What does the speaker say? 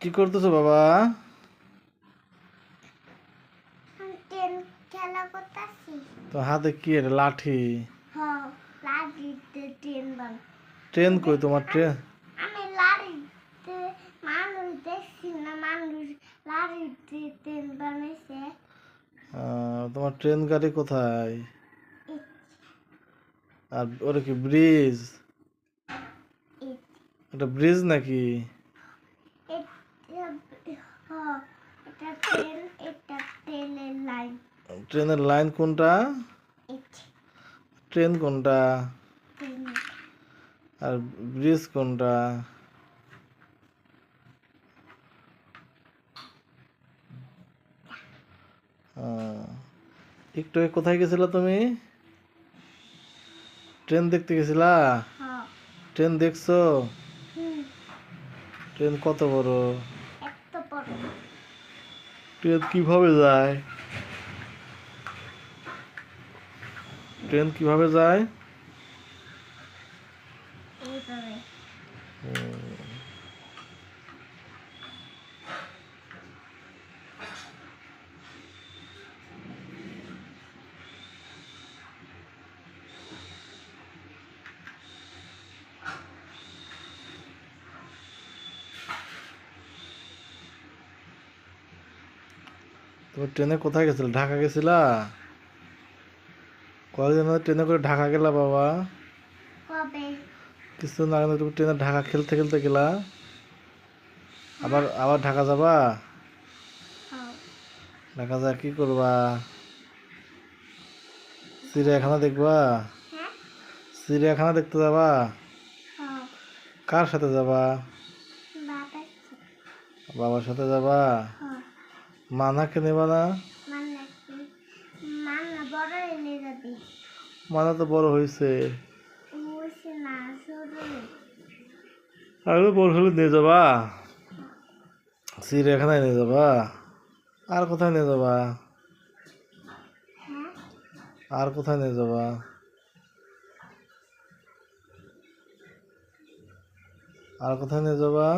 কি করতেছো বাবা? তো হাতে কি এটা লাঠি? ট্রেন কই তোমার ট্রেন আমি লাড়িতে মানুষ দেখছি না মানুষ লাড়িতে ট্রেন বানাইছে। তোমার ট্রেন গাড়ি কোথায়? আর ওটা কি ব্রিজ? এটা ব্রিজ নাকি? ট্রেনের লাইন কোনটা? ট্রেন কোনটা? আর ব্রিজ কোনটা? একটু কোথায় গেছিলা তুমি? ট্রেন দেখতে গেছিলা? হ্যাঁ। ট্রেন দেখছ? ট্রেন কত বড়? ট্রেন কীভাবে যায়? ট্রেন কীভাবে যায়? তুমি ট্রেনে কোথায় গেছিলে? ঢাকা গেছিলা? আগে ট্রেনে করে ঢাকা গেলা বাবা? কবে? কিছুদিন আগে তুমি ট্রেনে ঢাকা খেলতে খেলতে গেলা? আবার আবার ঢাকা যাবা? হ্যাঁ। ঢাকা যা কি করবা? চিড়িয়াখানা দেখবা? হ্যাঁ। চিড়িয়াখানা দেখতে যাবা? হ্যাঁ। কার সাথে যাবা? বাবার সাথে। যাবা? মানাকে নেবা না মানা তো বড় হয়েছে আরও বড় হলে নিয়ে যাবা? চিড়িয়াখানায় নিয়ে যাবা? আর কোথায় নিয়ে যাবা? হ্যাঁ? আর কোথায় নিয়ে যাবা? আর কোথায় নিয়ে যাবা?